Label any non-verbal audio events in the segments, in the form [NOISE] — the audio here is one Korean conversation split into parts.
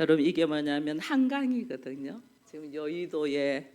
여러분 이게 뭐냐면 한강이거든요. 지금 여의도에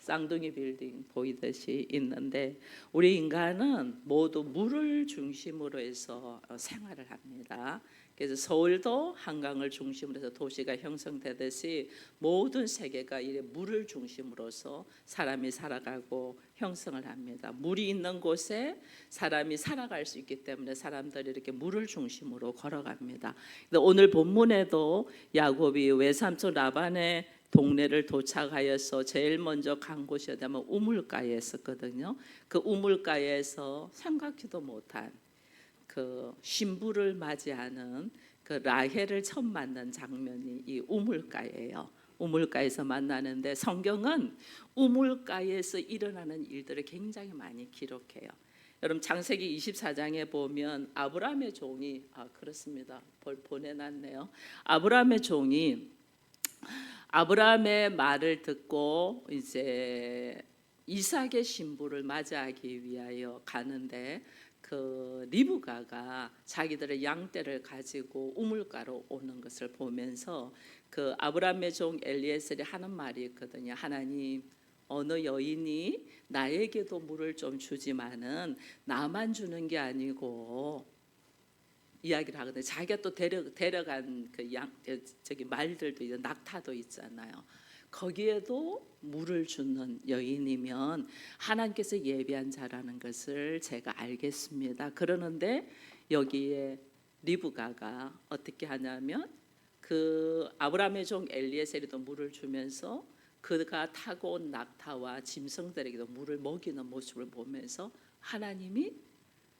쌍둥이 빌딩 보이듯이 있는데 우리 인간은 모두 물을 중심으로 해서 어, 생활을 합니다. 그래서 서울도 한강을 중심으로 해서 도시가 형성되듯이 모든 세계가 이래 물을 중심으로서 사람이 살아가고 형성을 합니다. 물이 있는 곳에 사람이 살아갈 수 있기 때문에 사람들이 이렇게 물을 중심으로 걸어갑니다. 오늘 본문에도 야곱이 외삼촌 라반의 동네를 도착하여서 제일 먼저 간 곳이 어디냐면 우물가에였었거든요. 그 우물가에서 생각지도 못한 그 신부를 맞이하는 그 라헬을 처음 만난 장면이 이 우물가예요. 우물가에서 만나는데 성경은 우물가에서 일어나는 일들을 굉장히 많이 기록해요. 여러분 창세기 24장에 보면 아브라함의 종이 아 그렇습니다. 볼 보내놨네요. 아브라함의 종이 아브라함의 말을 듣고 이제 이삭의 신부를 맞이하기 위하여 가는데 그 리브가가 자기들의 양떼를 가지고 우물가로 오는 것을 보면서 그 아브라함의 종 엘리에셀이 하는 말이 있거든요. 하나님 어느 여인이 나에게도 물을 좀 주지만은 나만 주는 게 아니고 이야기를 하거든요. 자기가 또 데려 데려간 그 양 저기 말들도 있 낙타도 있잖아요. 거기에도 물을 주는 여인이면 하나님께서 예비한 자라는 것을 제가 알겠습니다. 그러는데 여기에 리브가가 어떻게 하냐면 그 아브라함의 종 엘리에셀에도 물을 주면서 그가 타고 온 낙타와 짐승들에게도 물을 먹이는 모습을 보면서 하나님이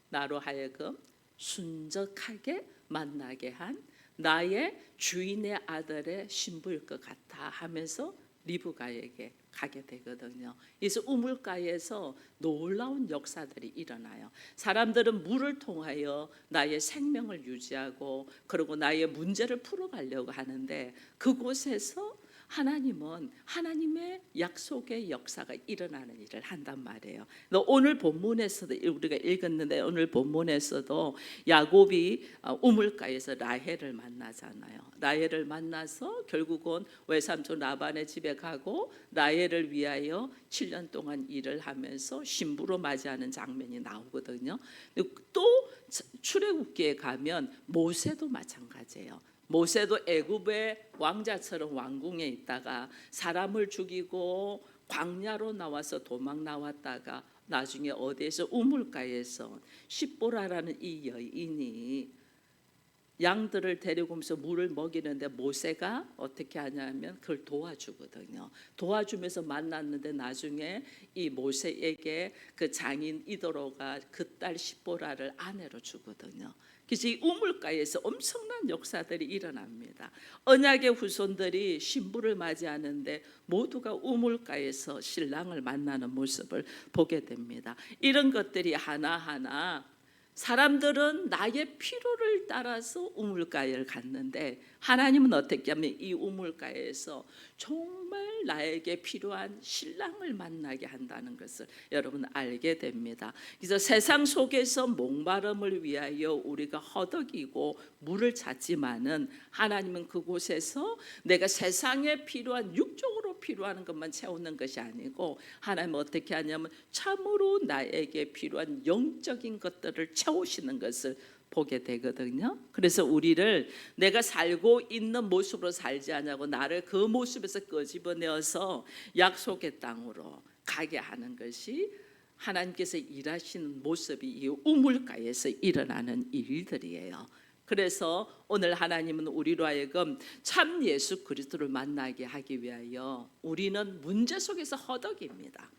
나로 하여금 순적하게 만나게 한 나의 주인의 아들의 신부일 것 같아 하면서 리브가에게 가게 되거든요. 그래서 우물가에서 놀라운 역사들이 일어나요. 사람들은 물을 통하여 나의 생명을 유지하고 그리고 나의 문제를 풀어가려고 하는데 그곳에서 하나님은 하나님의 약속의 역사가 일어나는 일을 한단 말이에요. 오늘 본문에서도 우리가 읽었는데 오늘 본문에서도 야곱이 어, 우물가에서 라헬을 만나잖아요. 라헬을 만나서 결국은 외삼촌 라반의 집에 가고 라헬을 위하여 7년 동안 일을 하면서 신부로 맞이하는 장면이 나오거든요. 또 출애굽기에 가면 모세도 마찬가지예요. 모세도 애굽의 왕자처럼 왕궁에 있다가 사람을 죽이고 광야로 나와서 도망 나왔다가 나중에 어디에서 우물가에서 십보라라는 이 여인이 양들을 데리고 오면서 물을 먹이는데 모세가 어떻게 하냐면 그걸 도와주거든요. 도와주면서 만났는데 나중에 이 모세에게 그 장인 이도로가 그 딸 십보라를 아내로 주거든요. 그래서 이 우물가에서 엄청난 역사들이 일어납니다. 언약의 후손들이 신부를 맞이하는데 모두가 우물가에서 신랑을 만나는 모습을 보게 됩니다. 이런 것들이 하나하나 사람들은 나의 필요를 따라서 우물가에 갔는데 하나님은 어떻게 하면 이 우물가에서 정말 나에게 필요한 신랑을 만나게 한다는 것을 여러분 알게 됩니다. 그래서 세상 속에서 목마름을 위하여 우리가 허덕이고 물을 찾지만은 하나님은 그곳에서 내가 세상에 필요한 육적으로 필요한 것만 채우는 것이 아니고 하나님은 어떻게 하냐면 참으로 나에게 필요한 영적인 것들을 채우시는 것을 보게 되거든요. 그래서 우리를 내가 살고 있는 모습으로 살지 않냐고 나를 그 모습에서 끄집어내어서 약속의 땅으로 가게 하는 것이 하나님께서 일하시는 모습이 이 우물가에서 일어나는 일들이에요. 그래서 오늘 하나님은 우리로 하여금 참 예수 그리스도를 만나게 하기 위하여 우리는 문제 속에서 허덕입니다.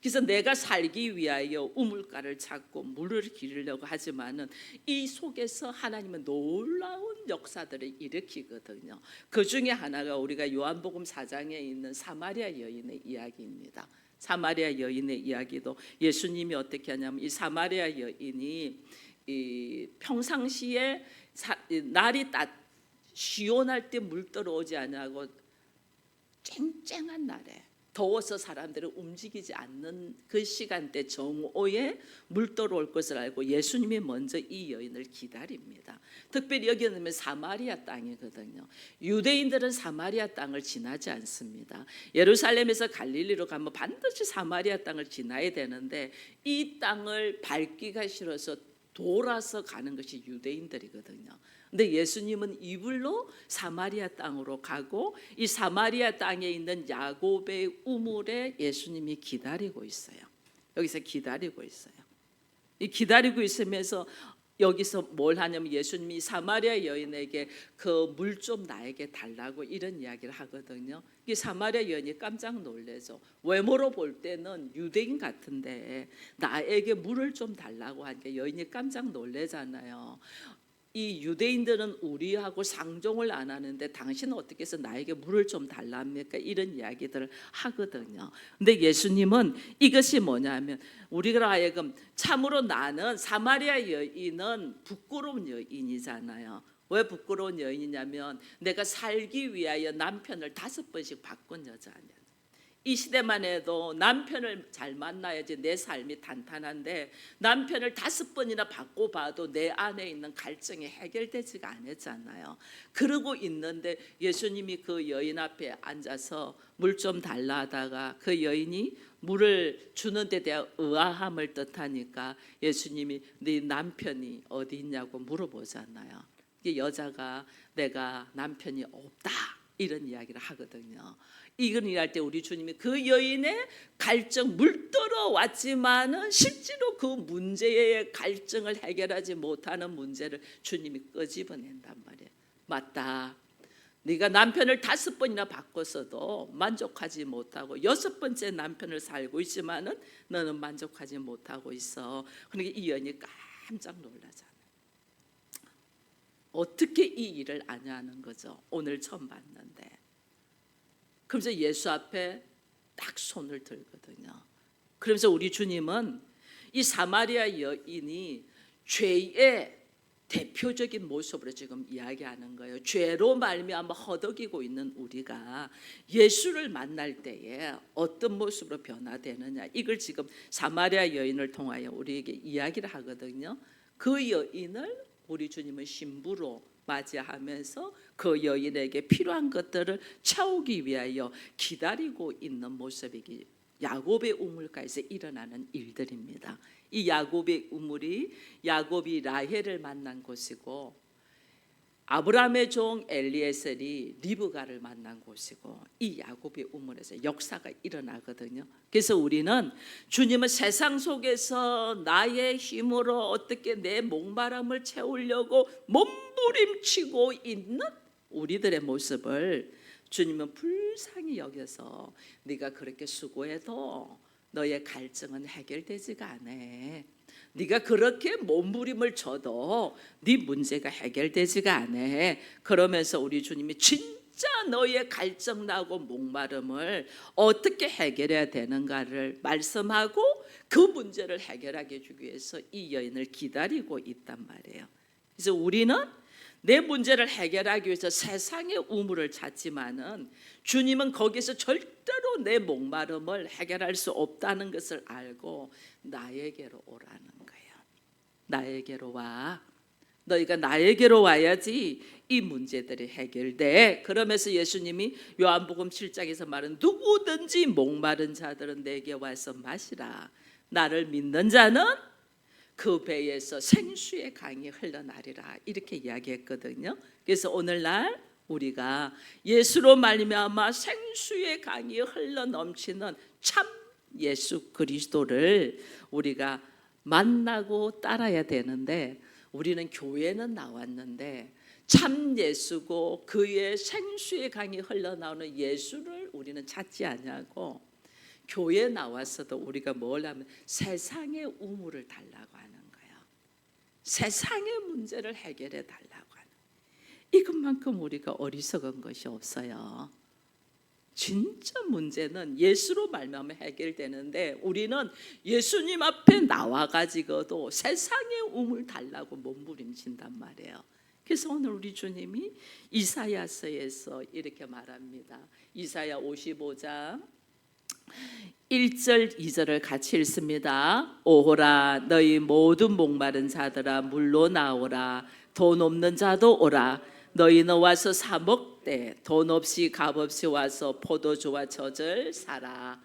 그래서 내가 살기 위하여 우물가를 찾고 물을 기르려고 하지만은 이 속에서 하나님은 놀라운 역사들을 일으키거든요. 그 중에 하나가 우리가 요한복음 4장에 있는 사마리아 여인의 이야기입니다. 사마리아 여인의 이야기도 예수님이 어떻게 하냐면 이 사마리아 여인이 이 평상시에 사, 날이 따 시원할 때 물 떨어오지 않냐고 쨍쨍한 날에 더워서 사람들이 움직이지 않는 그 시간대 정오에 물도로 올 것을 알고 예수님이 먼저 이 여인을 기다립니다. 특별히 여기는 사마리아 땅이거든요. 유대인들은 사마리아 땅을 지나지 않습니다. 예루살렘에서 갈릴리로 가면 반드시 사마리아 땅을 지나야 되는데 이 땅을 밟기가 싫어서 돌아서 가는 것이 유대인들이거든요. 근데 예수님은 이불로 사마리아 땅으로 가고 이 사마리아 땅에 있는 야곱의 우물에 예수님이 기다리고 있어요. 여기서 기다리고 있어요. 이 기다리고 있으면서 여기서 뭘 하냐면 예수님이 사마리아 여인에게 그 물 좀 나에게 달라고 이런 이야기를 하거든요. 이 사마리아 여인이 깜짝 놀래죠. 외모로 볼 때는 유대인 같은데 나에게 물을 좀 달라고 하니까 여인이 깜짝 놀래잖아요. 이 유대인들은 우리하고 상종을 안 하는데 당신은 어떻게 해서 나에게 물을 좀 달랍니까? 이런 이야기들을 하거든요. 근데 예수님은 이것이 뭐냐면 우리가 하여금 참으로 나는 사마리아 여인은 부끄러운 여인이잖아요. 왜 부끄러운 여인이냐면 내가 살기 위하여 남편을 다섯 번씩 바꾼 여자냐. 이 시대만 해도 남편을 잘 만나야지 내 삶이 탄탄한데 남편을 다섯 번이나 바꿔봐도 내 안에 있는 갈증이 해결되지가 않았잖아요. 그러고 있는데 예수님이 그 여인 앞에 앉아서 물 좀 달라 하다가 그 여인이 물을 주는 데 대한 의아함을 뜻하니까 예수님이 네 남편이 어디 있냐고 물어보잖아요. 이 여자가 내가 남편이 없다 이런 이야기를 하거든요. 이건 일할 때 우리 주님이 그 여인의 갈증 물들어 왔지만은 실제로 그 문제의 갈증을 해결하지 못하는 문제를 주님이 끄집어낸단 말이에요. 맞다. 네가 남편을 다섯 번이나 바꿨어도 만족하지 못하고 여섯 번째 남편을 살고 있지만은 너는 만족하지 못하고 있어. 그러니까 이 여인이 깜짝 놀라잖아. 어떻게 이 일을 아냐는 거죠. 오늘 처음 봤는데. 그러면서 예수 앞에 딱 손을 들거든요. 그러면서 우리 주님은 이 사마리아 여인이 죄의 대표적인 모습으로 지금 이야기하는 거예요. 죄로 말미암아 허덕이고 있는 우리가 예수를 만날 때에 어떤 모습으로 변화되느냐 이걸 지금 사마리아 여인을 통하여 우리에게 이야기를 하거든요. 그 여인을 우리 주님은 신부로 맞이하면서 그 여인에게 필요한 것들을 채우기 위하여 기다리고 있는 모습이기 야곱의 우물가에서 일어나는 일들입니다. 이 야곱의 우물이 야곱이 라헬을 만난 곳이고 아브라함의 종 엘리에셀이 리브가를 만난 곳이고 이 야곱의 우물에서 역사가 일어나거든요. 그래서 우리는 주님은 세상 속에서 나의 힘으로 어떻게 내 목마름을 채우려고 몸부림치고 있는 우리들의 모습을 주님은 불쌍히 여겨서 네가 그렇게 수고해도 너의 갈증은 해결되지가 않아. 네가 그렇게 몸부림을 쳐도 네 문제가 해결되지가 않아. 그러면서 우리 주님이 진짜 너의 갈증 나고 목마름을 어떻게 해결해야 되는가를 말씀하고 그 문제를 해결하게 주기 위해서 이 여인을 기다리고 있단 말이에요. 그래서 우리는 내 문제를 해결하기 위해서 세상의 우물을 찾지만은 주님은 거기서 절대로 내 목마름을 해결할 수 없다는 것을 알고 나에게로 오라는 거예요. 나에게로 와. 너희가 나에게로 와야지 이 문제들이 해결돼. 그러면서 예수님이 요한복음 7장에서 말은 누구든지 목마른 자들은 내게 와서 마시라. 나를 믿는 자는 그 배에서 생수의 강이 흘러나리라 이렇게 이야기했거든요. 그래서 오늘날 우리가 예수로 말미암아 생수의 강이 흘러 넘치는 참 예수 그리스도를 우리가 만나고 따라야 되는데 우리는 교회는 나왔는데 참 예수고 그의 생수의 강이 흘러나오는 예수를 우리는 찾지 않냐고 교회 나왔어도 우리가 뭘 하면 세상의 우물을 달라고. 세상의 문제를 해결해 달라고 하는. 이것만큼 우리가 어리석은 것이 없어요. 진짜 문제는 예수로 말미암아 해결되는데 우리는 예수님 앞에 나와 가지고도 세상의 우물 달라고 몸부림친단 말이에요. 그래서 오늘 우리 주님이 이사야서에서 이렇게 말합니다. 이사야 55장 1절 2절을 같이 읽습니다. 오호라 너희 모든 목마른 자들아 물로 나오라 돈 없는 자도 오라 너희는 와서 사 먹되 돈 없이 값 없이 와서 포도주와 젖을 사라.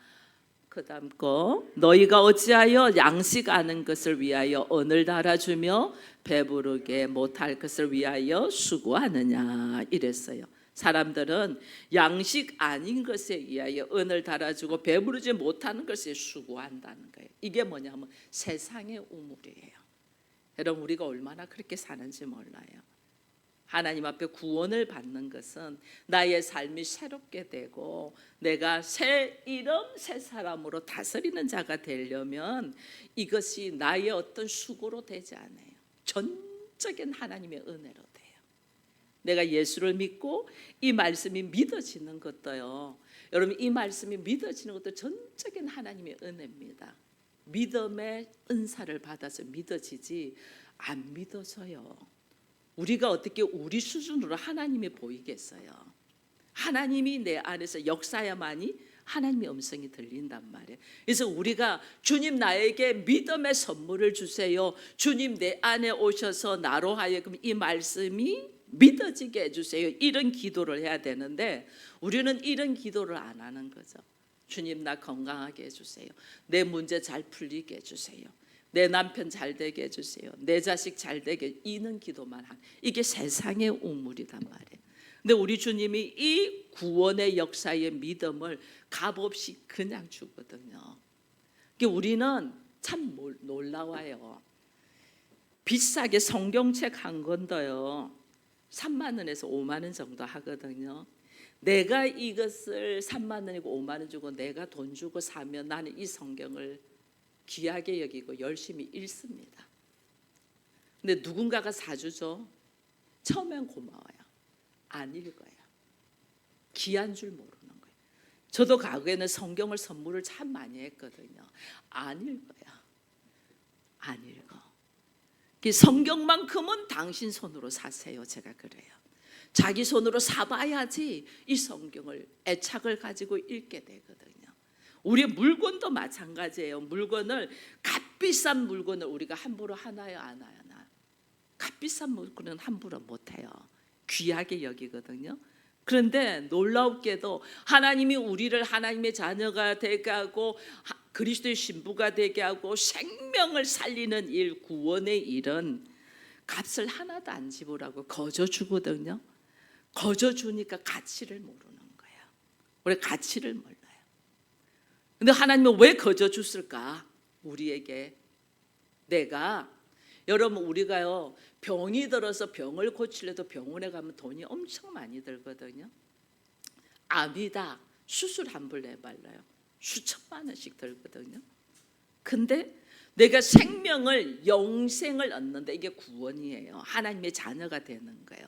그다음 거 너희가 어찌하여 양식 아는 것을 위하여 언을 달아주며 배부르게 못할 것을 위하여 수고하느냐 이랬어요. 사람들은 양식 아닌 것에 의하여 은을 달아주고 배부르지 못하는 것에 수고한다는 거예요. 이게 뭐냐면 세상의 우물이에요. 여러분 우리가 얼마나 그렇게 사는지 몰라요. 하나님 앞에 구원을 받는 것은 나의 삶이 새롭게 되고 내가 새 이름 새 사람으로 다스리는 자가 되려면 이것이 나의 어떤 수고로 되지 않아요. 전적인 하나님의 은혜로. 내가 예수를 믿고 이 말씀이 믿어지는 것도요. 여러분 이 말씀이 믿어지는 것도 전적인 하나님의 은혜입니다. 믿음의 은사를 받아서 믿어지지 안 믿어져요. 우리가 어떻게 우리 수준으로 하나님이 보이겠어요? 하나님이 내 안에서 역사야만이 하나님의 음성이 들린단 말이에요. 그래서 우리가 주님 나에게 믿음의 선물을 주세요. 주님 내 안에 오셔서 나로 하여금 이 말씀이 믿어지게 해주세요. 이런 기도를 해야 되는데 우리는 이런 기도를 안 하는 거죠. 주님 나 건강하게 해주세요. 내 문제 잘 풀리게 해주세요. 내 남편 잘 되게 해주세요. 내 자식 잘 되게 이는 기도만 한 이게 세상의 우물이단 말이에요. 근데 우리 주님이 이 구원의 역사의 믿음을 값없이 그냥 주거든요. 그러니까 우리는 참 몰- 놀라워요. 비싸게 성경책 한 건도요. 3만 원에서 5만 원 정도 하거든요. 내가 이것을 3만 원이고 5만 원 주고 내가 돈 주고 사면 나는 이 성경을 귀하게 여기고 열심히 읽습니다. 근데 누군가가 사주죠. 처음엔 고마워요. 안 읽어요. 귀한 줄 모르는 거예요. 저도 과거에는 성경을 선물을 참 많이 했거든요. 안 읽어요. 안 읽어. 그 성경만큼은 당신 손으로 사세요. 제가 그래요. 자기 손으로 사봐야지 이 성경을 애착을 가지고 읽게 되거든요. 우리 물건도 마찬가지예요. 물건을 값비싼 물건을 우리가 함부로 하나요, 안 하나? 값비싼 물건은 함부로 못 해요. 귀하게 여기거든요. 그런데 놀랍게도 하나님이 우리를 하나님의 자녀가 되게 하고 하- 그리스도의 신부가 되게 하고 생명을 살리는 일, 구원의 일은 값을 하나도 안 지불하고 거저 주거든요. 거저 주니까 가치를 모르는 거예요. 우리 가치를 몰라요. 근데 하나님은 왜 거저 줬을까? 우리에게 내가 여러분 우리가요 병이 들어서 병을 고치려도 병원에 가면 돈이 엄청 많이 들거든요. 암이다 수술 한번 내발라요 수천만 원씩 들거든요. 근데 내가 생명을 영생을 얻는데 이게 구원이에요. 하나님의 자녀가 되는 거예요.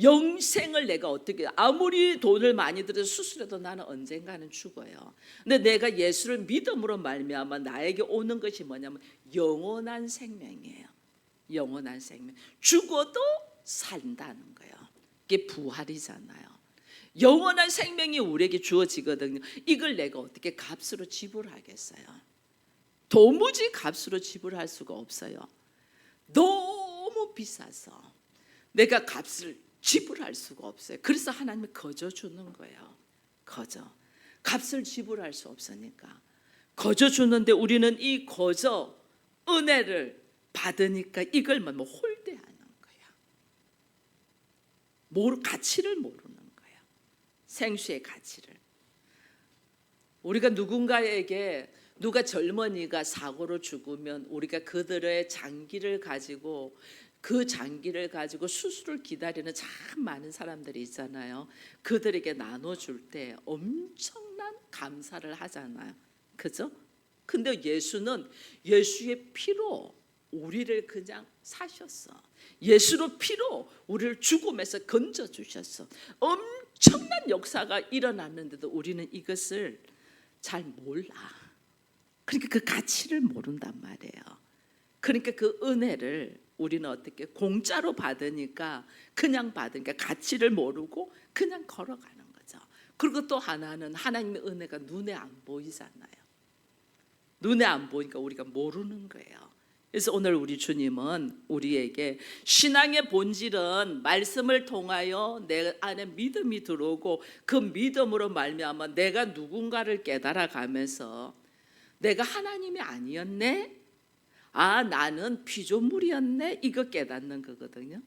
영생을 내가 어떻게 아무리 돈을 많이 들여서 수술해도 나는 언젠가는 죽어요. 근데 내가 예수를 믿음으로 말미암아 나에게 오는 것이 뭐냐면 영원한 생명이에요. 영원한 생명. 죽어도 산다는 거예요. 이게 부활이잖아요. 영원한 생명이 우리에게 주어지거든요. 이걸 내가 어떻게 값으로 지불하겠어요? 도무지 값으로 지불할 수가 없어요. 너무 비싸서 내가 값을 지불할 수가 없어요. 그래서 하나님이 거저 주는 거예요. 거저. 값을 지불할 수 없으니까 거저 주는데 우리는 이 거저 은혜를 받으니까 이걸 뭐 홀대하는 거야. 모르 가치를 모르는. 생수의 가치를. 우리가 누군가에게 누가 젊은이가 사고로 죽으면 우리가 그들의 장기를 가지고 그 장기를 가지고 수술을 기다리는 참 많은 사람들이 있잖아요. 그들에게 나눠줄 때 엄청난 감사를 하잖아요. 그죠? 근데 예수는 예수의 피로 우리를 그냥 사셨어. 예수로 피로 우리를 죽음에서 건져 주셨어. 엄 청난 역사가 일어났는데도 우리는 이것을 잘 몰라. 그러니까 그 가치를 모른단 말이에요. 그러니까 그 은혜를 우리는 어떻게 공짜로 받으니까 그냥 받으니까 가치를 모르고 그냥 걸어가는 거죠. 그리고 또 하나는 하나님의 은혜가 눈에 안 보이잖아요. 눈에 안 보니까 우리가 모르는 거예요. 그래서 오늘 우리 주님은 우리에게 신앙의 본질은 말씀을 통하여 내 안에 믿음이 들어오고 그 믿음으로 말미암아 내가 누군가를 깨달아 가면서 내가 하나님이 아니었네. 아 나는 피조물이었네. 이거 깨닫는 거거든요.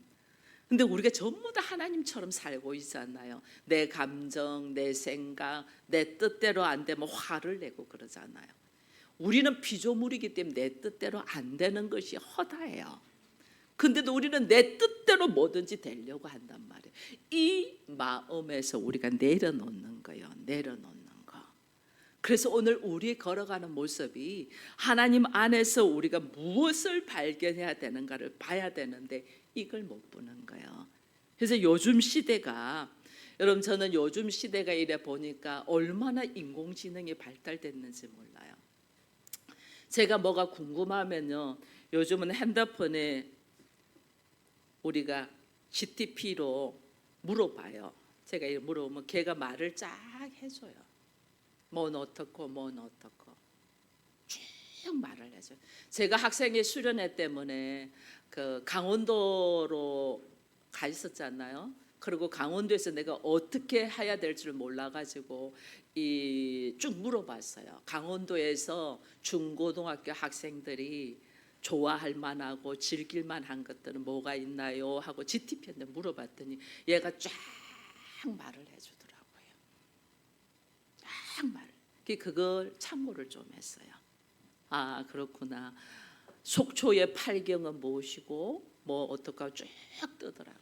근데 우리가 전부 다 하나님처럼 살고 있잖아요. 내 감정, 내 생각, 내 뜻대로 안 되면 화를 내고 그러잖아요. 우리는 피조물이기 때문에 내 뜻대로 안 되는 것이 허다해요. 근데도 우리는 내 뜻대로 뭐든지 되려고 한단 말이에요. 이 마음에서 우리가 내려놓는 거예요. 내려놓는 거. 그래서 오늘 우리 걸어가는 모습이 하나님 안에서 우리가 무엇을 발견해야 되는가를 봐야 되는데 이걸 못 보는 거예요. 그래서 요즘 시대가 여러분 저는 요즘 시대가 이래 보니까 얼마나 인공지능이 발달됐는지 몰라요. 제가 뭐가 궁금하면요. 요즘은 핸드폰에 우리가 GTP로 물어봐요. 제가 물어보면 걔가 말을 쫙 해줘요. 뭔 어떻고 뭔 어떻고 쭉 말을 해줘요. 제가 학생회 수련회 때문에 그 강원도로 가 있었잖아요. 그리고 강원도에서 내가 어떻게 해야 될지를 몰라가지고 이 쭉 물어봤어요. 강원도에서 중고등학교 학생들이 좋아할 만하고 즐길 만한 것들은 뭐가 있나요? 하고 GTP한테 물어봤더니 얘가 쫙 말을 해주더라고요. 쫙 말. 그걸 참고를 좀 했어요. 아 그렇구나. 속초의 팔경은 무엇이고 뭐 어떨까 쭉 뜨더라고요.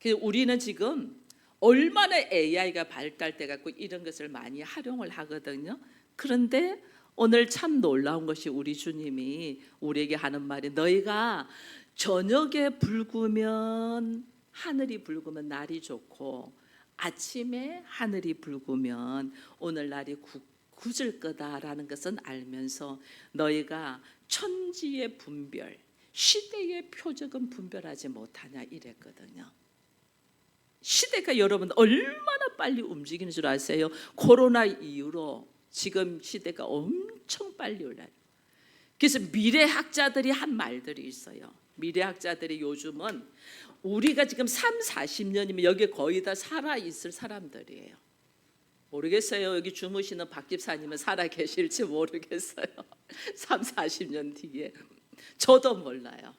그래서 우리는 지금 얼마나 AI가 발달돼 갖고 이런 것을 많이 활용을 하거든요. 그런데 오늘 참 놀라운 것이 우리 주님이 우리에게 하는 말이 너희가 저녁에 붉으면 하늘이 붉으면 날이 좋고 아침에 하늘이 붉으면 오늘 날이 구, 굳을 거다라는 것은 알면서 너희가 천지의 분별, 시대의 표적은 분별하지 못하냐 이랬거든요. 시대가 여러분 얼마나 빨리 움직이는 줄 아세요? 코로나 이후로 지금 시대가 엄청 빨리 올라요. 그래서 미래학자들이 한 말들이 있어요. 미래학자들이 요즘은 우리가 지금 3, 40년이면 여기 거의 다 살아 있을 사람들이에요. 모르겠어요. 여기 주무시는 박 집사님은 살아 계실지 모르겠어요. [LAUGHS] 3, 40년 뒤에. 저도 몰라요.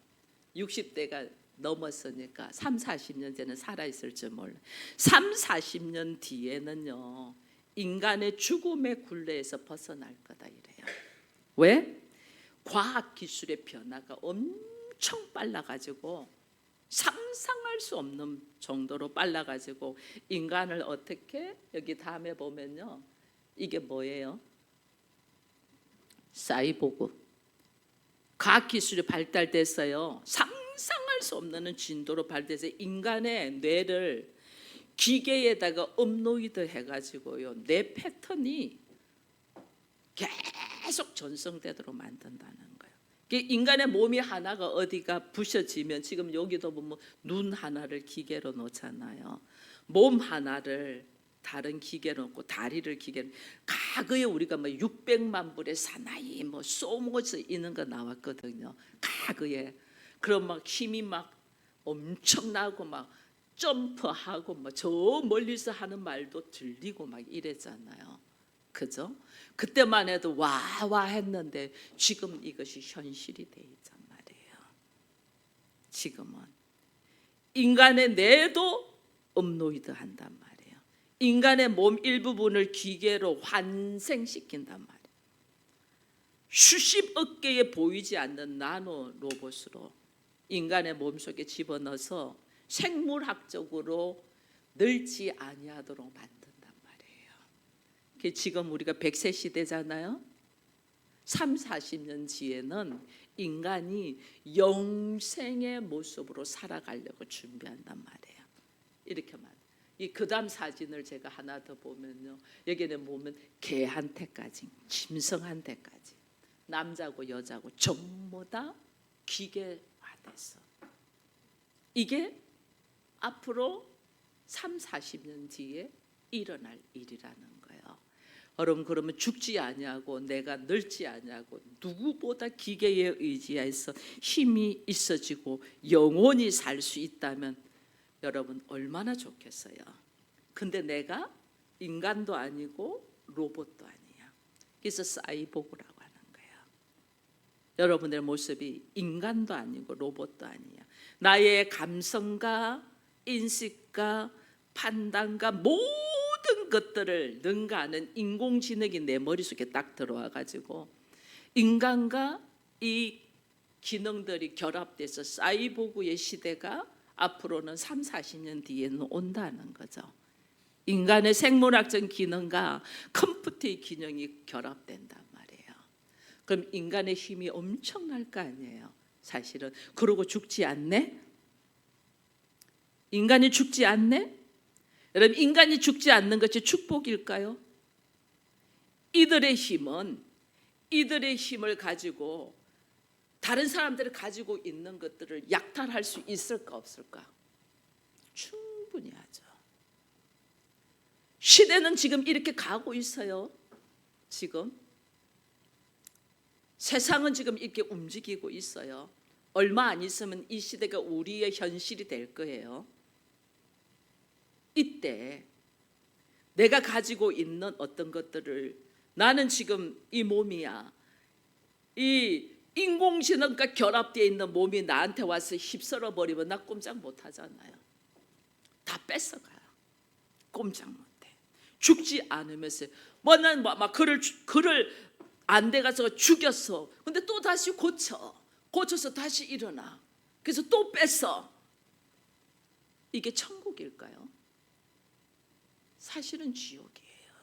60대가 넘었으니까 3, 40년 전에 살아 있을지 몰라. 3, 40년 뒤에는요. 인간의 죽음의 굴레에서 벗어날 거다 이래요. 왜? 과학 기술의 변화가 엄청 빨라 가지고 상상할 수 없는 정도로 빨라 가지고 인간을 어떻게 여기 다음에 보면요. 이게 뭐예요? 사이보그. 과학 기술이 발달됐어요. 상 상할 수 없는 진도로 발달해서 인간의 뇌를 기계에다가 업로이드 해가지고요 뇌 패턴이 계속 전성되도록 만든다는 거예요. 인간의 몸이 하나가 어디가 부셔지면 지금 여기도 보면 눈 하나를 기계로 놓잖아요. 몸 하나를 다른 기계로 놓고 다리를 기계로 과거에 우리가 뭐 600만 불의 사나이 뭐 쏘모스 있는 거 나왔거든요. 과거에 그럼 막 힘이 막 엄청나고 막 점프하고 뭐 저 멀리서 하는 말도 들리고 막 이랬잖아요. 그죠? 그때만 해도 와와 했는데 지금 이것이 현실이 돼 있단 말이에요. 지금은 인간의 뇌도 업로이드 한단 말이에요. 인간의 몸 일부분을 기계로 환생시킨단 말이에요. 수십억 개의 보이지 않는 나노 로봇으로 인간의 몸속에 집어넣어서 생물학적으로 늙지 아니하도록 만든단 말이에요. 그 지금 우리가 100세 시대잖아요. 3, 40년 뒤에는 인간이 영생의 모습으로 살아가려고 준비한단 말이에요. 이렇게 말. 이 그 다음 사진을 제가 하나 더 보면요. 여기는 보면 개한테까지, 짐승한테까지, 남자고 여자고 전부 다 기계화 됐어. 이게 앞으로 3, 40년 뒤에 일어날 일이라는 거예요. 여러분 그러면 죽지 아니하고 내가 늙지 아니하고 누구보다 기계에 의지해서 힘이 있어지고 영원히 살 수 있다면 여러분 얼마나 좋겠어요. 근데 내가 인간도 아니고 로봇도 아니야. 그래서 사이보그라고. 여러분의 모습이 인간도 아니고 로봇도 아니야. 나의 감성과 인식과 판단과 모든 것들을 능가하는 인공지능이 내 머릿속에 딱 들어와 가지고 인간과 이 기능들이 결합돼서 사이보그의 시대가 앞으로는 3, 40년 뒤에는 온다는 거죠. 인간의 생물학적 기능과 컴퓨터의 기능이 말이에요. 그럼 인간의 힘이 엄청날 거 아니에요. 사실은 그러고 죽지 않네? 인간이 죽지 않네? 여러분 인간이 죽지 않는 것이 축복일까요? 이들의 힘은 이들의 힘을 가지고 다른 사람들이 가지고 있는 것들을 약탈할 수 있을까 없을까? 충분히 하죠. 시대는 지금 이렇게 가고 있어요. 지금 세상은 지금 이렇게 움직이고 있어요. 얼마 안 있으면 이 시대가 우리의 현실이 될 거예요. 이때 내가 가지고 있는 어떤 것들을 나는 지금 이 몸이야. 이 인공지능과 결합되어 있는 몸이 나한테 와서 휩쓸어 버리면 나 꼼짝 못 하잖아요. 다 뺏어가요. 꼼짝 못 해. 죽지 않으면서 뭐난 막 그를 주- 그를 안 돼 가서 죽였어. 근데 또 다시 고쳐. 고쳐서 다시 일어나. 그래서 또 뺏어. 이게 천국일까요? 사실은 지옥이에요.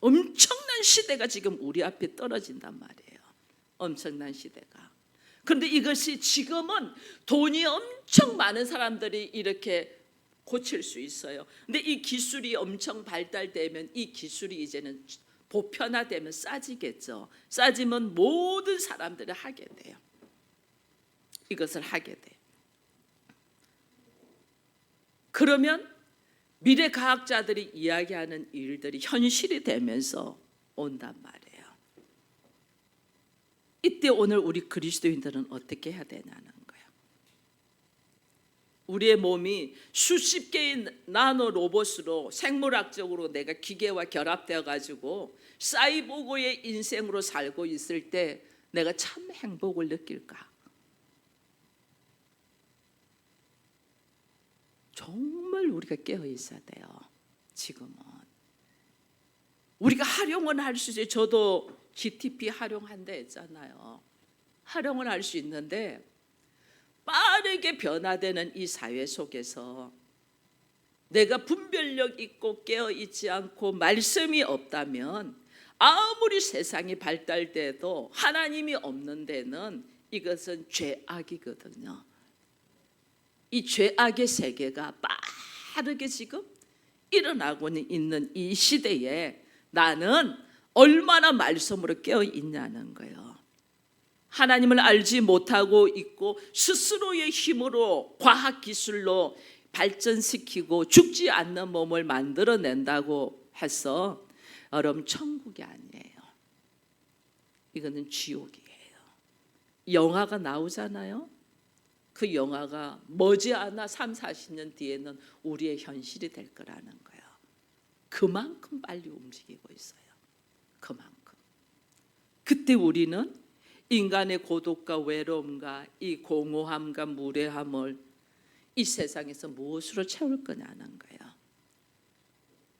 엄청난 시대가 지금 우리 앞에 떨어진단 말이에요. 엄청난 시대가. 그런데 이것이 지금은 돈이 엄청 많은 사람들이 이렇게 고칠 수 있어요. 근데 이 기술이 엄청 발달되면 이 기술이 이제는 보편화되면 싸지겠죠. 싸지면 모든 사람들이 하게 돼요. 이것을 하게 돼. 그러면 미래 과학자들이 이야기하는 일들이 현실이 되면서 온단 말이에요. 이때 오늘 우리 그리스도인들은 어떻게 해야 되냐는. 우리의 몸이 수십 개의 나노 로봇으로 생물학적으로 내가 기계와 결합되어 가지고 사이보그의 인생으로 살고 있을 때 내가 참 행복을 느낄까? 정말 우리가 깨어 있어야 돼요. 지금은 우리가 활용은 할 수 있어요. 저도 GTP 활용한다 했잖아요. 활용을 할수 있는데 빠르게 변화되는 이 사회 속에서 내가 분별력 있고 깨어 있지 않고 말씀이 없다면 아무리 세상이 발달돼도 하나님이 없는 데는 이것은 죄악이거든요. 이 죄악의 세계가 빠르게 지금 일어나고 있는 이 시대에 나는 얼마나 말씀으로 깨어 있냐는 거예요. 하나님을 알지 못하고 있고 스스로의 힘으로 과학 기술로 발전시키고 죽지 않는 몸을 만들어낸다고 해서 여러분 천국이 아니에요. 이거는 지옥이에요. 영화가 나오잖아요. 그 영화가 머지않아 3, 40년 뒤에는 우리의 현실이 될 거라는 거예요. 그만큼 빨리 움직이고 있어요. 그만큼. 그때 우리는 인간의 고독과 외로움과 이 공허함과 무례함을 이 세상에서 무엇으로 채울 거냐 는 거예요.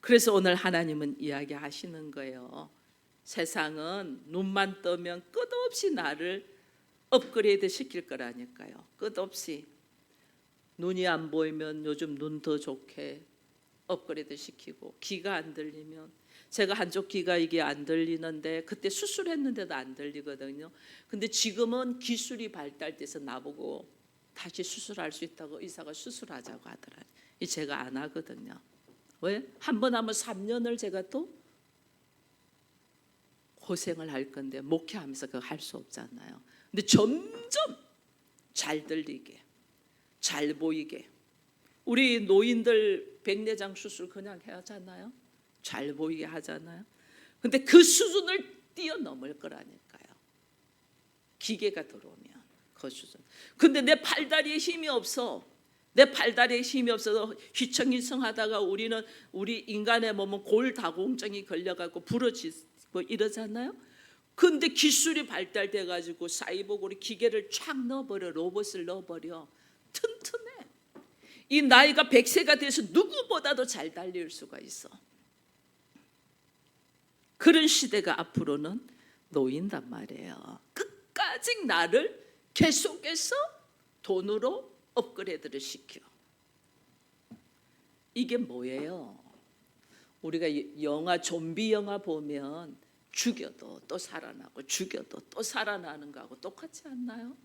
그래서 오늘 하나님은 이야기하시는 거예요. 세상은 눈만 뜨면 끝없이 나를 업그레이드 시킬 거라니까요. 끝없이 눈이 안 보이면 요즘 눈 더 좋게 업그레이드 시키고 귀가 안 들리면 제가 한쪽 귀가 이게 안 들리는데 그때 수술했는데도 안 들리거든요. 근데 지금은 기술이 발달돼서 나보고 다시 수술할 수 있다고 의사가 수술하자고 하더라고요. 이 제가 안 하거든요. 왜? 한 번 하면 3년을 제가 또 고생을 할 건데 목회하면서 그거 할 수 없잖아요. 근데 점점 잘 들리게, 잘 보이게. 우리 노인들 백내장 수술 그냥 하잖아요. 잘 보이게 하잖아요. 근데 그 수준을 뛰어넘을 거라니까요. 기계가 들어오면 그 수준. 근데 내 팔다리에 힘이 없어. 내 팔다리에 힘이 없어서 휘청휘청하다가 우리는 우리 인간의 몸은 골다공증이 걸려갖고 부러지고 이러잖아요. 근데 기술이 발달돼 가지고 사이보그로 기계를 쫙 넣어버려 로봇을 넣어버려 튼튼해. 이 나이가 100세가 돼서 누구보다도 잘 달릴 수가 있어. 그런 시대가 앞으로는 놓인단 말이에요. 끝까지 나를 계속해서 돈으로 업그레이드를 시켜. 이게 뭐예요? 우리가 영화 좀비 영화 보면 죽여도 또 살아나고 죽여도 또 살아나는 거하고 똑같지 않나요?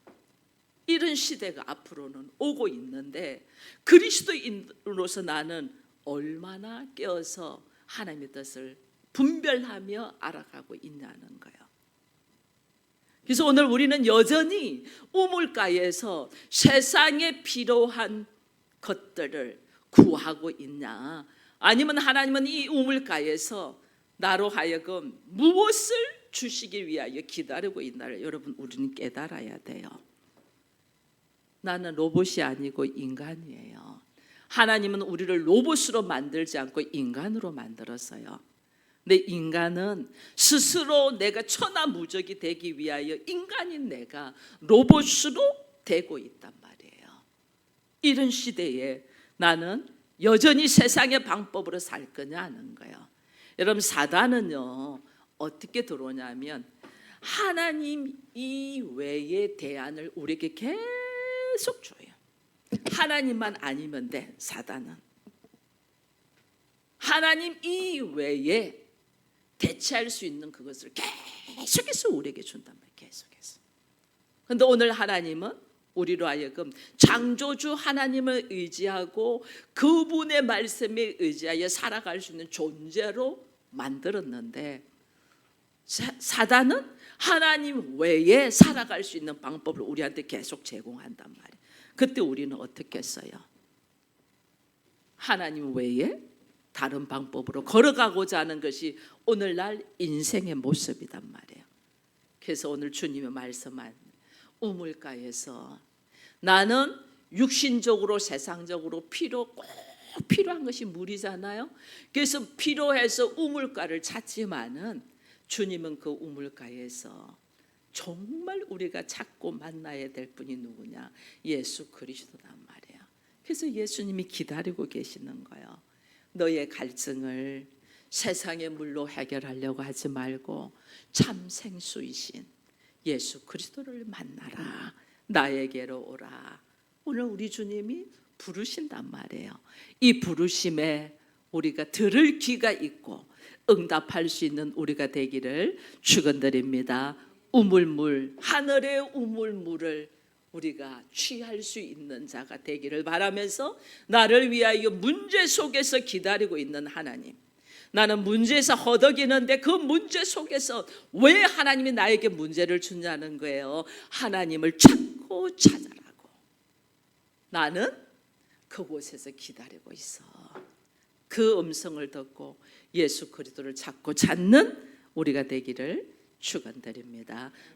이런 시대가 앞으로는 오고 있는데 그리스도인으로서 나는 얼마나 깨어서 하나님의 뜻을 분별하며 알아가고 있냐는 거예요. 그래서 오늘 우리는 여전히 우물가에서 세상에 필요한 것들을 구하고 있냐? 아니면 하나님은 이 우물가에서 나로 하여금 무엇을 주시기 위하여 기다리고 있나를 여러분 우리는 깨달아야 돼요. 나는 로봇이 아니고 인간이에요. 하나님은 우리를 로봇으로 만들지 않고 인간으로 만들었어요. 내 인간은 스스로 내가 천하무적이 되기 위하여 인간인 내가 로봇으로 되고 있단 말이에요. 이런 시대에 나는 여전히 세상의 방법으로 살 거냐 하는 거예요. 여러분 사단은요 어떻게 들어오냐면 하나님 이외의 대안을 우리에게 계속 줘요. 하나님만 아니면 돼 사단은. 하나님 이외에 대체할 수 있는 그것을 계속해서 우리에게 준단 말이에요. 계속해서. 근데 오늘 하나님은 우리로 하여금 창조주 하나님을 의지하고 그분의 말씀에 의지하여 살아갈 수 있는 존재로 만들었는데 사- 사단은 하나님 외에 살아갈 수 있는 방법을 우리한테 계속 제공한단 말이에요. 그때 우리는 어떻게 했어요? 하나님 외에 다른 방법으로 걸어가고자 하는 것이 오늘날 인생의 모습이단 말이에요. 그래서 오늘 주님의 말씀한 우물가에서 나는 육신적으로 세상적으로 필요 꼭 필요한 것이 물이잖아요. 그래서 필요해서 우물가를 찾지만은 주님은 그 우물가에서 정말 우리가 찾고 만나야 될 분이 누구냐? 예수 그리스도란 말이에요. 그래서 예수님이 기다리고 계시는 거예요. 너의 갈증을 세상의 물로 해결하려고 하지 말고 참 생수이신 예수 그리스도를 만나라. 나에게로 오라. 오늘 우리 주님이 부르신단 말이에요. 이 부르심에 우리가 들을 귀가 있고 응답할 수 있는 우리가 되기를 축원드립니다. 우물물 하늘의 우물물을 우리가 취할 수 있는 자가 되기를 바라면서 나를 위하여 문제 속에서 기다리고 있는 하나님. 나는 문제에서 허덕이는데 그 문제 속에서 왜 하나님이 나에게 문제를 주냐는 거예요. 하나님을 찾고 찾아라고. 나는 그곳에서 기다리고 있어. 그 음성을 듣고 예수 그리스도를 찾고 찾는 우리가 되기를 축원드립니다.